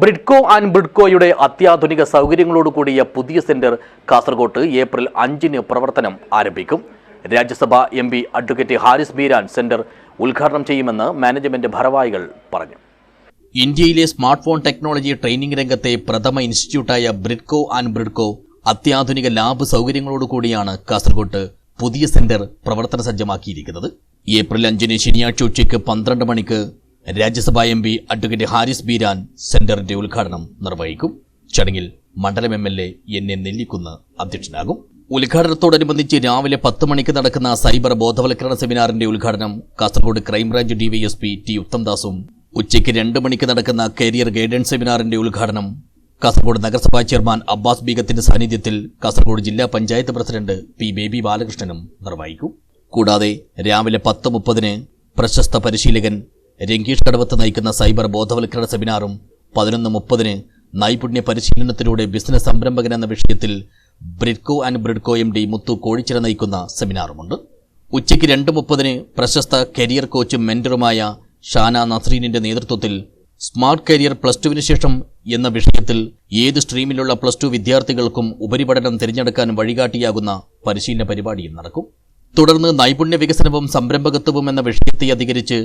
Bridco and ബ്രിഡ്കോയുടെ അത്യാധുനിക സൗകര്യങ്ങളോട് കൂടിയ പുതിയ സെന്റർ കാസർഗോട്ട് ഏപ്രിൽ അഞ്ചിന് പ്രവർത്തനം ആരംഭിക്കും. Rajya Sabha M P advocate Haris Beeran centre ഉദ്ഘാടനം ചെയ്യുമെന്ന് മാനേജ്മെന്റ് ഭാരവാഹികൾ പറഞ്ഞു. ഇന്ത്യയിലെ സ്മാർട്ട് ഫോൺ ടെക്നോളജി ട്രെയിനിംഗ് രംഗത്തെ പ്രഥമ ഇൻസ്റ്റിറ്റ്യൂട്ടായ ബ്രിഡ്കോ ആൻഡ് ബ്രിഡ്കോ അത്യാധുനിക ലാബ് സൗകര്യങ്ങളോട് കൂടിയാണ് കാസർഗോട്ട് പുതിയ സെന്റർ പ്രവർത്തന സജ്ജമാക്കിയിരിക്കുന്നത്. ഏപ്രിൽ അഞ്ചിന് ശനിയാഴ്ച ഉച്ചയ്ക്ക് പന്ത്രണ്ട് മണിക്ക് Rajya Sabha M P advocate Haris Beeran സെന്ററിന്റെ ഉദ്ഘാടനം നിർവഹിക്കും. ചടങ്ങിൽ മണ്ഡലം M L A N A Nellikkunnu അധ്യക്ഷനാകും. ഉദ്ഘാടനത്തോടനുബന്ധിച്ച് രാവിലെ പത്ത് മണിക്ക് നടക്കുന്ന സൈബർ ബോധവൽക്കരണ സെമിനാറിന്റെ ഉദ്ഘാടനം Kasaragod crime branch DYSP T ഉത്തംദാസും ഉച്ചയ്ക്ക് രണ്ട് മണിക്ക് നടക്കുന്ന കരിയർ ഗൈഡൻസ് സെമിനാറിന്റെ ഉദ്ഘാടനം കാസർഗോഡ് നഗരസഭാ ചെയർമാൻ അബ്ബാസ് ബീഗത്തിന്റെ സാന്നിധ്യത്തിൽ കാസർഗോഡ് ജില്ലാ പഞ്ചായത്ത് പ്രസിഡന്റ് പി ബേബി ബാലകൃഷ്ണനും നിർവഹിക്കും. കൂടാതെ രാവിലെ പത്ത് മുപ്പതിന് പ്രശസ്ത പരിശീലകൻ രംഗീഷ് കടവത്ത് നയിക്കുന്ന സൈബർ ബോധവൽക്കരണ സെമിനാറും പതിനൊന്ന് മുപ്പതിന് നൈപുണ്യ പരിശീലനത്തിലൂടെ ബിസിനസ് സംരംഭകൻ എന്ന വിഷയത്തിൽ Bridco and Bridco M D Muthu Kozhichira നയിക്കുന്ന സെമിനാറുമുണ്ട്. ഉച്ചയ്ക്ക് രണ്ട് മുപ്പതിന് പ്രശസ്ത കരിയർ കോച്ചും മെന്ററുമായ ഷാന നസ്രീനിന്റെ നേതൃത്വത്തിൽ സ്മാർട്ട് കരിയർ പ്ലസ് ടുവിന് ശേഷം എന്ന വിഷയത്തിൽ ഏത് സ്ട്രീമിലുള്ള പ്ലസ് ടു വിദ്യാർത്ഥികൾക്കും ഉപരിപഠനം തിരഞ്ഞെടുക്കാൻ വഴികാട്ടിയാകുന്ന പരിശീലന പരിപാടിയും നടക്കും. തുടർന്ന് നൈപുണ്യ വികസനവും സംരംഭകത്വവും എന്ന വിഷയത്തെ അധികരിച്ച്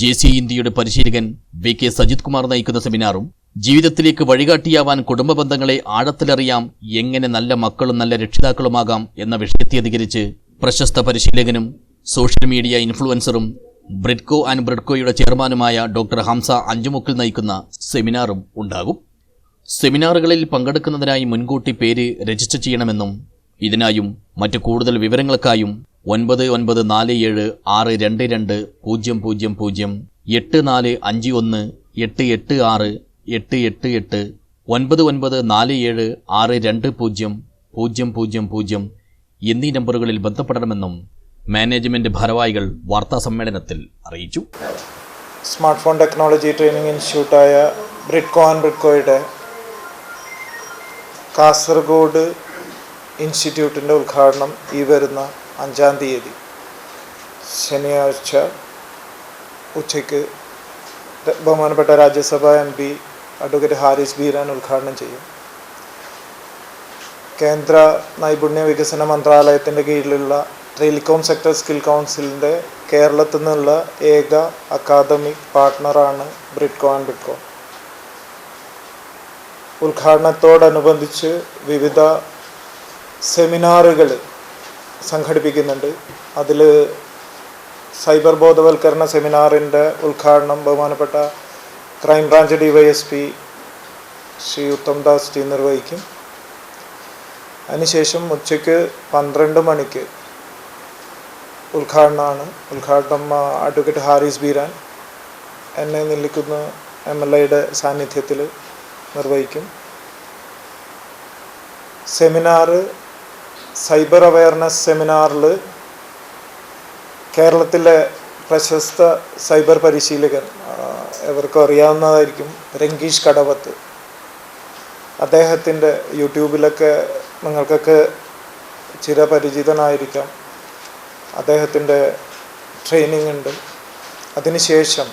ജെ സി ഇന്ത്യയുടെ പരിശീലകൻ വി കെ സജിത് കുമാർ നയിക്കുന്ന സെമിനാറും ജീവിതത്തിലേക്ക് വഴികാട്ടിയാവാൻ കുടുംബ ബന്ധങ്ങളെ ആഴത്തിലറിയാം എങ്ങനെ നല്ല മക്കളും നല്ല രക്ഷിതാക്കളുമാകാം എന്ന വിഷയത്തെ അധികരിച്ച് പ്രശസ്ത പരിശീലകനും സോഷ്യൽ മീഡിയ ഇൻഫ്ലുവൻസറും ബ്രിഡ്കോ ആൻഡ് ബ്രിഡ്കോയുടെ ചെയർമാനുമായ ഡോക്ടർ ഹംസ അഞ്ചുമുക്കിൽ നയിക്കുന്ന സെമിനാറും ഉണ്ടാകും. സെമിനാറുകളിൽ പങ്കെടുക്കുന്നതിനായി മുൻകൂട്ടി പേര് രജിസ്റ്റർ ചെയ്യണമെന്നും ഇതിനായും മറ്റു കൂടുതൽ വിവരങ്ങൾക്കായും ഒൻപത് ഒൻപത് നാല് ഏഴ് ആറ് രണ്ട് രണ്ട് പൂജ്യം പൂജ്യം പൂജ്യം എട്ട് നാല് അഞ്ച് ഒന്ന് എട്ട് എട്ട് ആറ് എട്ട് എട്ട് എട്ട് ഒൻപത് ഒൻപത് നാല് ഏഴ് ആറ് രണ്ട് പൂജ്യം പൂജ്യം പൂജ്യം പൂജ്യം എന്നീ നമ്പറുകളിൽ ബന്ധപ്പെടണമെന്നും മാനേജ്മെന്റ് ഭാരവാഹികൾ വാർത്താസമ്മേളനത്തിൽ അറിയിച്ചു. സ്മാർട്ട് ഫോൺ ടെക്നോളജി ട്രെയിനിങ് ഇൻസ്റ്റിറ്റ്യൂട്ടായ ബ്രിഡ്കോ ആൻഡ് ബ്രിഡ്കോയുടെ കാസർഗോഡ് ഇൻസ്റ്റിറ്റ്യൂട്ടിന്റെ ഉദ്ഘാടനം ഈ വരുന്ന അഞ്ചാം തീയതി ശനിയാഴ്ച ഉച്ചയ്ക്ക് ബഹുമാനപ്പെട്ട Rajya Sabha M P advocate Haris Beeran ഉദ്ഘാടനം ചെയ്യും. കേന്ദ്ര നൈപുണ്യ വികസന മന്ത്രാലയത്തിന്റെ കീഴിലുള്ള ടെലികോം സെക്ടർ സ്കിൽ കൗൺസിലിന്റെ കേരളത്തിൽ നിന്നുള്ള ഏക അക്കാദമിക് പാർട്ട്ണറാണ് ബ്രിഡ്കോ ആൻഡ് ബ്രിഡ്കോ. ഉദ്ഘാടനത്തോടനുബന്ധിച്ച് വിവിധ സെമിനാറുകൾ സംഘടിപ്പിക്കുന്നുണ്ട്. അതിൽ സൈബർ ബോധവൽക്കരണ സെമിനാറിന്റെ ഉദ്ഘാടനം ബഹുമാനപ്പെട്ട crime branch P Shri Uthamdas T നിർവഹിക്കും. അതിനുശേഷം ഉച്ചയ്ക്ക് പന്ത്രണ്ട് മണിക്ക് ഉദ്ഘാടനമാണ്. ഉദ്ഘാടനം അഡ്വക്കേറ്റ് ഹാരിസ് ബീരാൻ എന്നെ നിൽക്കുന്ന എം എൽ എയുടെ സാന്നിധ്യത്തിൽ നിർവഹിക്കും. സെമിനാർ സൈബർ അവയർനെസ് സെമിനാറിൽ കേരളത്തിലെ പ്രശസ്ത സൈബർ പരിശീലകൻ എവർക്കും അറിയാവുന്നതായിരിക്കും രംഗീഷ് കടവത്ത്. അദ്ദേഹത്തിന്റെ യൂട്യൂബിലൊക്കെ നിങ്ങൾക്കൊക്കെ ചിരപരിചിതനായിരിക്കാം. അദ്ദേഹത്തിന്റെ ട്രെയിനിങ് ഉണ്ട്. അതിനുശേഷം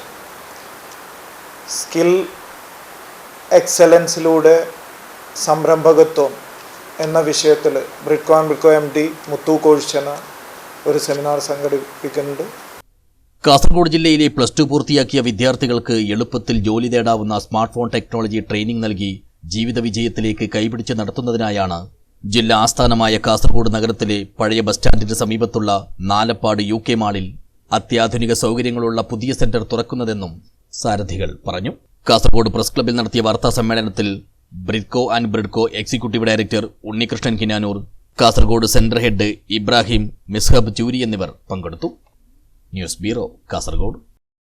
സ്കിൽ എക്സലൻസിലൂടെ സംരംഭകത്വം എന്ന വിഷയത്തിൽ Bridco and Bridco M D Muthu Kozhichira ഒരു സെമിനാർ സംഘടിപ്പിക്കുന്നുണ്ട്. കാസർഗോഡ് ജില്ലയിലെ പ്ലസ് ടു പൂർത്തിയാക്കിയ വിദ്യാർത്ഥികൾക്ക് എളുപ്പത്തിൽ ജോലി തേടാവുന്ന സ്മാർട്ട് ഫോൺ ടെക്നോളജി ട്രെയിനിംഗ് നൽകി ജീവിത വിജയത്തിലേക്ക് കൈപിടിച്ച് നടത്തുന്നതിനായാണ് ജില്ലാ ആസ്ഥാനമായ കാസർഗോഡ് നഗരത്തിലെ പഴയ ബസ് സ്റ്റാൻഡിന് സമീപത്തുള്ള നാലപ്പാട് യു കെ മാളിൽ അത്യാധുനിക സൗകര്യങ്ങളുള്ള പുതിയ സെന്റർ തുറക്കുന്നതെന്നും സാരഥികൾ പറഞ്ഞു. കാസർഗോഡ് പ്രസ് ക്ലബ്ബിൽ നടത്തിയ വാർത്താ സമ്മേളനത്തിൽ Bridco and Bridco executive director Unnikrishnan Kinanoor Kasaragod centre head Ibrahim Misbah Choori എന്നിവർ പങ്കെടുത്തു. News bureau Kasaragod.